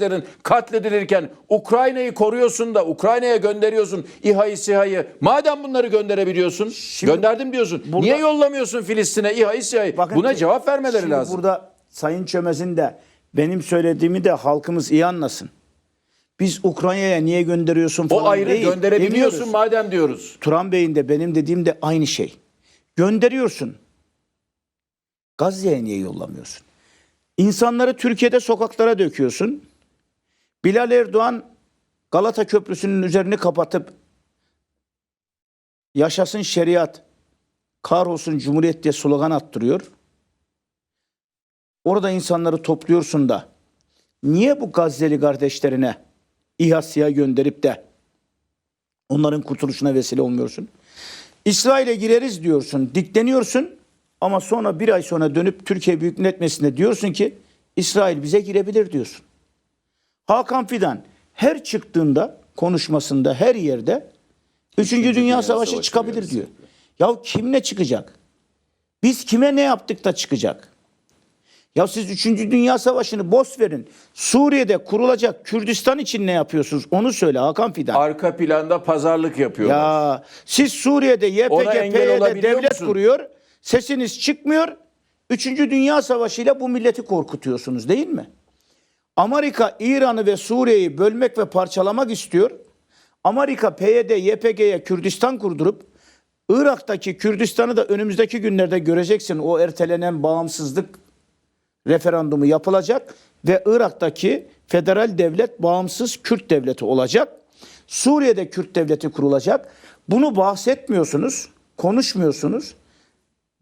kardeşlerin katledilirken Ukrayna'yı koruyorsun da Ukrayna'ya gönderiyorsun İHA'yı SİHA'yı. Madem bunları gönderebiliyorsun gönderdim diyorsun. burada- Niye yollamıyorsun Filistin'e İHA'yı SİHA'yı? Buna cevap vermeleri şimdi lazım. Burada Sayın Çömez'in de benim söylediğimi de halkımız iyi anlasın. Biz Ukrayna'ya niye gönderiyorsun falan O ayrı değil, gönderebiliyorsun demiyoruz. madem diyoruz. Turan Bey'in de benim dediğim de aynı şey. Gönderiyorsun. Gazze'ye niye yollamıyorsun? İnsanları Türkiye'de sokaklara döküyorsun. Bilal Erdoğan Galata Köprüsü'nün üzerini kapatıp yaşasın şeriat, kahrolsun cumhuriyet diye slogan attırıyor. Orada insanları topluyorsun da niye bu Gazze'li kardeşlerine İHA SİHA gönderip de onların kurtuluşuna vesile olmuyorsun? İsrail'e gireriz diyorsun, dikleniyorsun ama sonra bir ay sonra dönüp Türkiye Büyük Millet Meclisi'nde diyorsun ki İsrail bize girebilir diyorsun. Hakan Fidan her çıktığında konuşmasında her yerde 3. Dünya, Dünya Savaşı, Savaşı çıkabilir diyor. Ya kim ne çıkacak? Biz kime ne yaptık da çıkacak? Ya siz 3. Dünya Savaşı'nı boş verin. Suriye'de kurulacak Kürdistan için ne yapıyorsunuz? Onu söyle Hakan Fidan. Arka planda pazarlık yapıyorlar. Ya siz Suriye'de YPG, PYD devlet musun? kuruyor. Sesiniz çıkmıyor. Üçüncü Dünya Savaşı ile bu milleti korkutuyorsunuz değil mi? Amerika İran'ı ve Suriye'yi bölmek ve parçalamak istiyor. Amerika PYD, YPG'ye Kürdistan kurdurup Irak'taki Kürdistan'ı da önümüzdeki günlerde göreceksin. O ertelenen bağımsızlık referandumu yapılacak ve Irak'taki federal devlet bağımsız Kürt devleti olacak. Suriye'de Kürt devleti kurulacak. Bunu bahsetmiyorsunuz, konuşmuyorsunuz.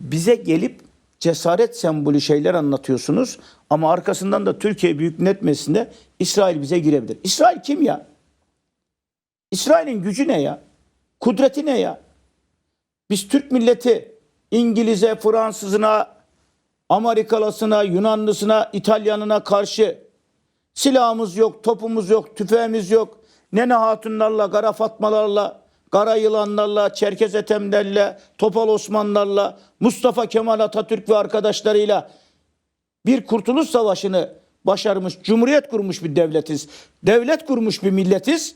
Bize gelip cesaret sembolü şeyler anlatıyorsunuz ama arkasından da Türkiye Büyük Millet Meclisi'nde İsrail bize girebilir. İsrail kim ya? İsrail'in gücü ne ya? Kudreti ne ya? Biz Türk milleti İngiliz'e, Fransız'ına, Amerikalısına, Yunanlısına, İtalyanına karşı silahımız yok, topumuz yok, tüfeğimiz yok. Nene hatunlarla, kara fatmalarla, kara yılanlarla, Çerkez etemlerle, Topal Osmanlarla, Mustafa Kemal Atatürk ve arkadaşlarıyla bir kurtuluş savaşını başarmış, cumhuriyet kurmuş bir devletiz. Devlet kurmuş bir milletiz.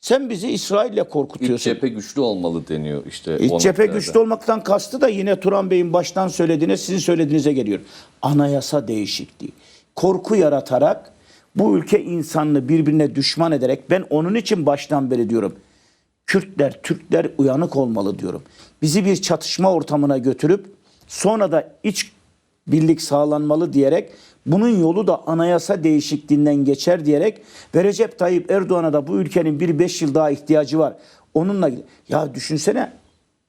Sen bizi İsrail'le İç korkutuyorsun. cephe güçlü olmalı deniyor işte. İç cephe noktada. güçlü olmaktan kastı da yine Turan Bey'in baştan söylediğine sizin söylediğinize geliyor. Anayasa değişikliği. Korku yaratarak bu ülke insanını birbirine düşman ederek ben onun için baştan beri diyorum. Kürtler, Türkler uyanık olmalı diyorum. Bizi bir çatışma ortamına götürüp sonra da iç birlik sağlanmalı diyerek bunun yolu da anayasa değişikliğinden geçer diyerek ve Recep Tayyip Erdoğan'a da bu ülkenin bir beş yıl daha ihtiyacı var. Onunla ya düşünsene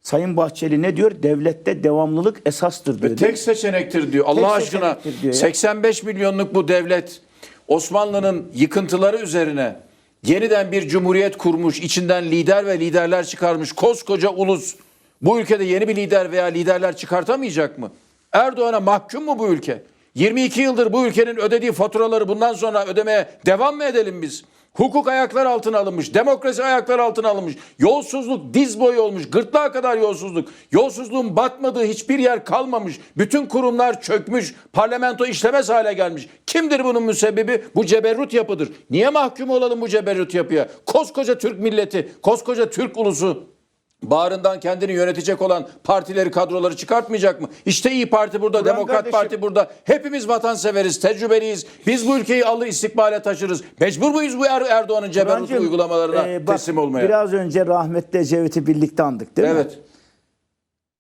Sayın Bahçeli ne diyor? Devlette devamlılık esastır diyor. Ve tek seçenektir diyor. Allah aşkına seçenektir diyor ya. 85 milyonluk bu devlet Osmanlı'nın yıkıntıları üzerine yeniden bir cumhuriyet kurmuş, içinden lider ve liderler çıkarmış koskoca ulus bu ülkede yeni bir lider veya liderler çıkartamayacak mı? Erdoğan'a mahkum mu bu ülke? 22 yıldır bu ülkenin ödediği faturaları bundan sonra ödemeye devam mı edelim biz? Hukuk ayaklar altına alınmış, demokrasi ayaklar altına alınmış, yolsuzluk diz boyu olmuş, gırtlağa kadar yolsuzluk. Yolsuzluğun batmadığı hiçbir yer kalmamış. Bütün kurumlar çökmüş, parlamento işlemez hale gelmiş. Kimdir bunun müsebbibi? Bu ceberrut yapıdır. Niye mahkum olalım bu ceberrut yapıya? Koskoca Türk milleti, koskoca Türk ulusu bağrından kendini yönetecek olan partileri, kadroları çıkartmayacak mı? İşte İyi Parti burada, Burhan Demokrat kardeşim- Parti burada. Hepimiz vatanseveriz, tecrübeliyiz. Biz bu ülkeyi alır istikbale taşırız. Mecbur muyuz bu Er- Erdoğan'ın Burhancığım, uygulamalarına e, bak, teslim olmaya? Biraz önce rahmetli Ecevit'i birlikte andık değil mi? evet.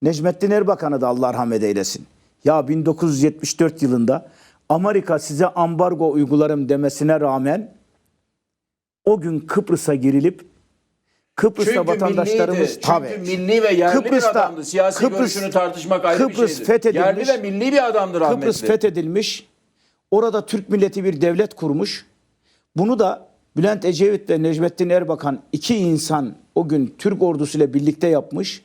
Necmettin Erbakan'ı da Allah rahmet eylesin. Ya 1974 yılında Amerika size ambargo uygularım demesine rağmen o gün Kıbrıs'a girilip Kıbrıs'ta Çünkü vatandaşlarımız milliydi. Çünkü tabii. milli ve yerli Kıbrıs'ta- bir adamdı. Siyasi Kıbrıs- görüşünü tartışmak ayrı Kıbrıs bir şeydir. fethedilmiş. Yerli ve milli bir adamdır rahmetli. Kıbrıs fethedilmiş. Orada Türk milleti bir devlet kurmuş. Bunu da Bülent Ecevit ve Necmettin Erbakan iki insan o gün Türk ordusuyla birlikte yapmış.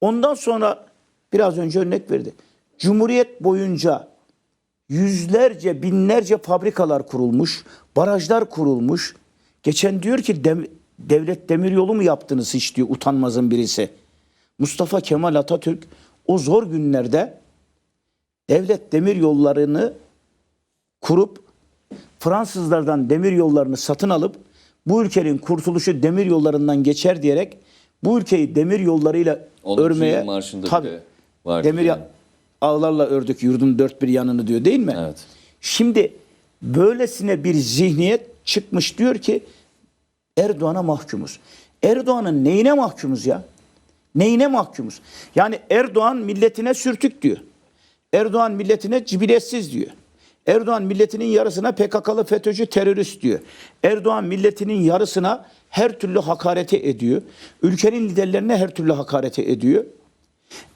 Ondan sonra biraz önce örnek verdi. Cumhuriyet boyunca yüzlerce, binlerce fabrikalar kurulmuş, barajlar kurulmuş. Geçen diyor ki dem- devlet demiryolu mu yaptınız hiç diyor utanmazın birisi. Mustafa Kemal Atatürk o zor günlerde devlet demir yollarını kurup Fransızlardan demir yollarını satın alıp bu ülkenin kurtuluşu demir yollarından geçer diyerek bu ülkeyi demir yollarıyla 10. örmeye vardı demir yani. ya- ağlarla ördük yurdun dört bir yanını diyor değil mi? Evet. Şimdi böylesine bir zihniyet çıkmış diyor ki Erdoğan'a mahkumuz. Erdoğan'ın neyine mahkumuz ya? Neyine mahkumuz? Yani Erdoğan milletine sürtük diyor. Erdoğan milletine cibiletsiz diyor. Erdoğan milletinin yarısına PKK'lı FETÖ'cü terörist diyor. Erdoğan milletinin yarısına her türlü hakarete ediyor. Ülkenin liderlerine her türlü hakarete ediyor.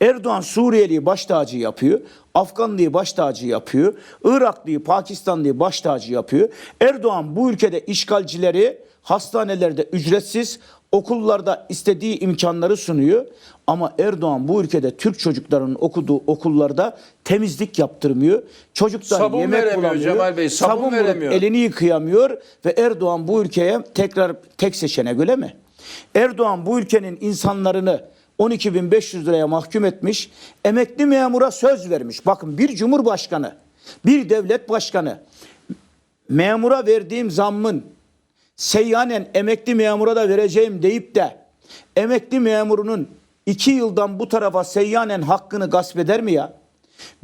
Erdoğan Suriyeli'yi baş tacı yapıyor. Afganlıyı baş tacı yapıyor. Iraklıyı, Pakistanlıyı baş tacı yapıyor. Erdoğan bu ülkede işgalcileri hastanelerde ücretsiz, okullarda istediği imkanları sunuyor. Ama Erdoğan bu ülkede Türk çocuklarının okuduğu okullarda temizlik yaptırmıyor. Çocuklar Sabun yemek bulamıyor. Cemal Bey, sabun bulup veremiyor. elini yıkayamıyor ve Erdoğan bu ülkeye tekrar tek seçenek öyle mi? Erdoğan bu ülkenin insanlarını 12.500 liraya mahkum etmiş. Emekli memura söz vermiş. Bakın bir cumhurbaşkanı, bir devlet başkanı memura verdiğim zammın seyyanen emekli memura da vereceğim deyip de emekli memurunun iki yıldan bu tarafa seyyanen hakkını gasp eder mi ya?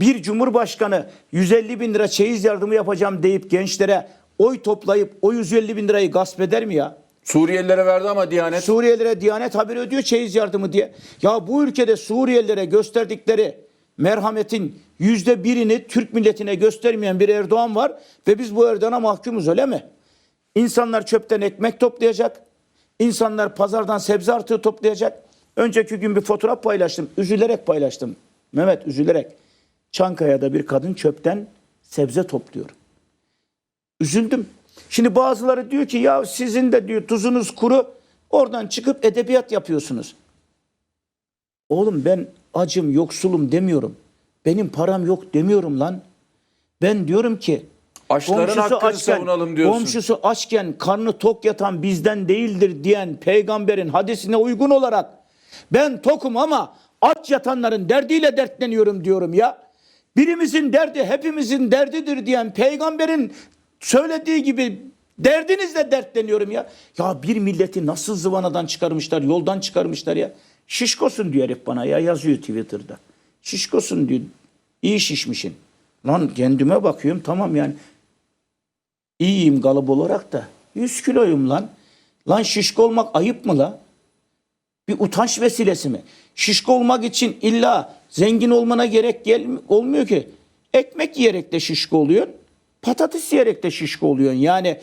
Bir cumhurbaşkanı 150 bin lira çeyiz yardımı yapacağım deyip gençlere oy toplayıp o 150 bin lirayı gasp eder mi ya? Suriyelilere verdi ama Diyanet. Suriyelilere Diyanet haberi ödüyor çeyiz yardımı diye. Ya bu ülkede Suriyelilere gösterdikleri merhametin yüzde birini Türk milletine göstermeyen bir Erdoğan var ve biz bu Erdoğan'a mahkumuz öyle mi? İnsanlar çöpten ekmek toplayacak. İnsanlar pazardan sebze artığı toplayacak. Önceki gün bir fotoğraf paylaştım. Üzülerek paylaştım. Mehmet üzülerek. Çankaya'da bir kadın çöpten sebze topluyor. Üzüldüm. Şimdi bazıları diyor ki ya sizin de diyor tuzunuz kuru oradan çıkıp edebiyat yapıyorsunuz. Oğlum ben acım yoksulum demiyorum. Benim param yok demiyorum lan. Ben diyorum ki Açların hakkını savunalım diyorsun. Komşusu açken karnı tok yatan bizden değildir diyen peygamberin hadisine uygun olarak ben tokum ama aç yatanların derdiyle dertleniyorum diyorum ya. Birimizin derdi hepimizin derdidir diyen peygamberin söylediği gibi derdinizle dertleniyorum ya. Ya bir milleti nasıl zıvanadan çıkarmışlar, yoldan çıkarmışlar ya. Şişkosun diyor herif bana ya yazıyor Twitter'da. Şişkosun diyor. İyi şişmişin. Lan kendime bakıyorum tamam yani İyiyim kalıp olarak da 100 kiloyum lan. Lan şişko olmak ayıp mı la? Bir utanç vesilesi mi? Şişko olmak için illa zengin olmana gerek gel olmuyor ki. Ekmek yiyerek de şişko oluyorsun. Patates yiyerek de şişko oluyorsun. Yani